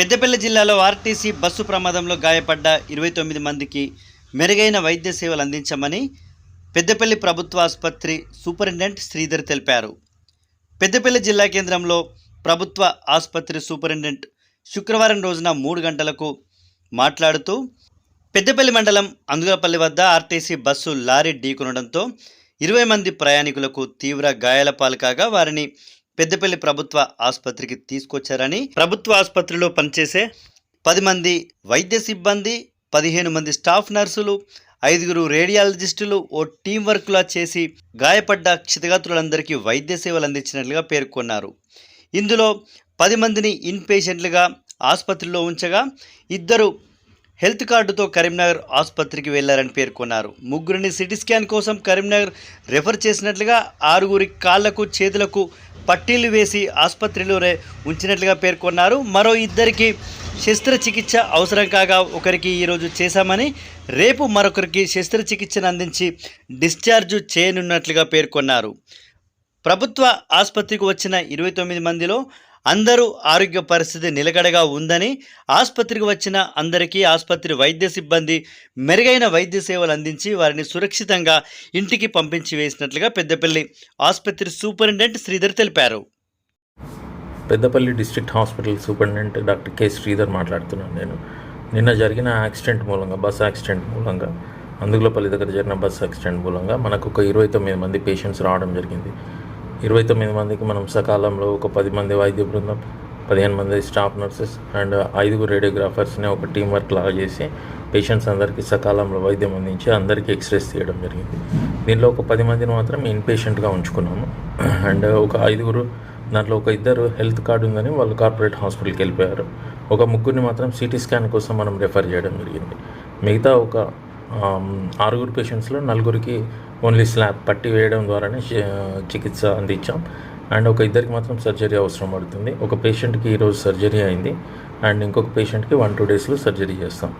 పెద్దపల్లి జిల్లాలో RTC bus ప్రమాదంలో గాయపడ్డ ఇరవై తొమ్మిది మందికి మెరుగైన వైద్య సేవలు అందించమని పెద్దపల్లి ప్రభుత్వ ఆసుపత్రి సూపరింటెండెంట్ శ్రీధర్ తెలిపారు. పెద్దపల్లి జిల్లా కేంద్రంలో ప్రభుత్వ ఆసుపత్రి సూపరింటెండెంట్ శుక్రవారం రోజున మూడు గంటలకు మాట్లాడుతూ పెద్దపల్లి మండలం అందుగపల్లి వద్ద ఆర్టీసీ బస్సు లారీ ఢీకొనడంతో ఇరవై మంది ప్రయాణికులకు తీవ్ర గాయాల పాలు కాగా వారిని పెద్దపల్లి ప్రభుత్వ ఆసుపత్రికి తీసుకొచ్చారని ప్రభుత్వ ఆసుపత్రిలో పనిచేసే పది మంది వైద్య సిబ్బంది పదిహేను మంది స్టాఫ్ నర్సులు ఐదుగురు రేడియాలజిస్టులు ఓ టీం వర్క్లా చేసి గాయపడ్డ క్షితగాత్రులందరికీ వైద్య సేవలు అందించినట్లుగా పేర్కొన్నారు. ఇందులో పది మందిని ఇన్ పేషెంట్లుగా ఆసుపత్రిలో ఉంచగా ఇద్దరు హెల్త్ కార్డుతో కరీంనగర్ ఆసుపత్రికి వెళ్ళారని పేర్కొన్నారు. ముగ్గురిని సిటీ స్కాన్ కోసం కరీంనగర్ రెఫర్ చేసినట్లుగా ఆరుగురి కాళ్ళకు చేతులకు పట్టీలు వేసి ఆసుపత్రిలో రే- ఉంచినట్లుగా పేర్కొన్నారు. మరో ఇద్దరికి శస్త్రచికిత్స అవసరం కాగా ఒకరికి ఈరోజు చేశామని రేపు మరొకరికి శస్త్రచికిత్సను అందించి డిశ్చార్జ్ చేయనున్నట్లుగా పేర్కొన్నారు. ప్రభుత్వ ఆసుపత్రికి వచ్చిన ఇరవై తొమ్మిది మందిలో అందరూ ఆరోగ్య పరిస్థితి నిలకడగా ఉందని ఆసుపత్రికి వచ్చిన అందరికీ ఆసుపత్రి వైద్య సిబ్బంది మెరుగైన వైద్య సేవలు అందించి వారిని సురక్షితంగా ఇంటికి పంపించి వేసినట్లుగా పెద్దపల్లి ఆసుపత్రి సూపరింటెండెంట్ శ్రీధర్ తెలిపారు. Peddapalli district hospital superintendent doctor K Sridhar మాట్లాడుతున్నాను నేను. నిన్న జరిగిన యాక్సిడెంట్ మూలంగా బస్ యాక్సిడెంట్ మూలంగా అందుగులపల్లి దగ్గర జరిగిన బస్ యాక్సిడెంట్ మూలంగా మనకు ఒక ఇరవై తొమ్మిది మంది పేషెంట్స్ రావడం జరిగింది. ఇరవై తొమ్మిది మందికి మనం సకాలంలో ఒక పది మంది వైద్య బృందం పదిహేను మంది స్టాఫ్ నర్సెస్ అండ్ ఐదుగురు రేడియోగ్రాఫర్స్ని ఒక టీం వర్క్ లాగా చేసి పేషెంట్స్ అందరికీ సకాలంలో వైద్యం అందించి అందరికీ ఎక్స్రేస్ తీయడం జరిగింది. దీనిలో ఒక పది మందిని మాత్రం ఇన్ పేషెంట్గా ఉంచుకున్నాము. అండ్ ఒక ఐదుగురు దాంట్లో ఒక ఇద్దరు హెల్త్ కార్డు ఉందని వాళ్ళు కార్పొరేట్ హాస్పిటల్కి వెళ్ళిపోయారు. ఒక ముగ్గురిని మాత్రం సిటీ స్కాన్ కోసం మనం రెఫర్ చేయడం జరిగింది. మిగతా ఒక ఆరుగురు పేషెంట్స్లో నలుగురికి ఓన్లీ స్లాబ్ పట్టి వేయడం ద్వారానే చికిత్స అందించాం. అండ్ ఒక ఇద్దరికి మాత్రం సర్జరీ అవసరం పడుతుంది. ఒక పేషెంట్కి ఈరోజు సర్జరీ అయింది. అండ్ ఇంకొక పేషెంట్కి వన్ టూ డేస్లో సర్జరీ చేస్తాం.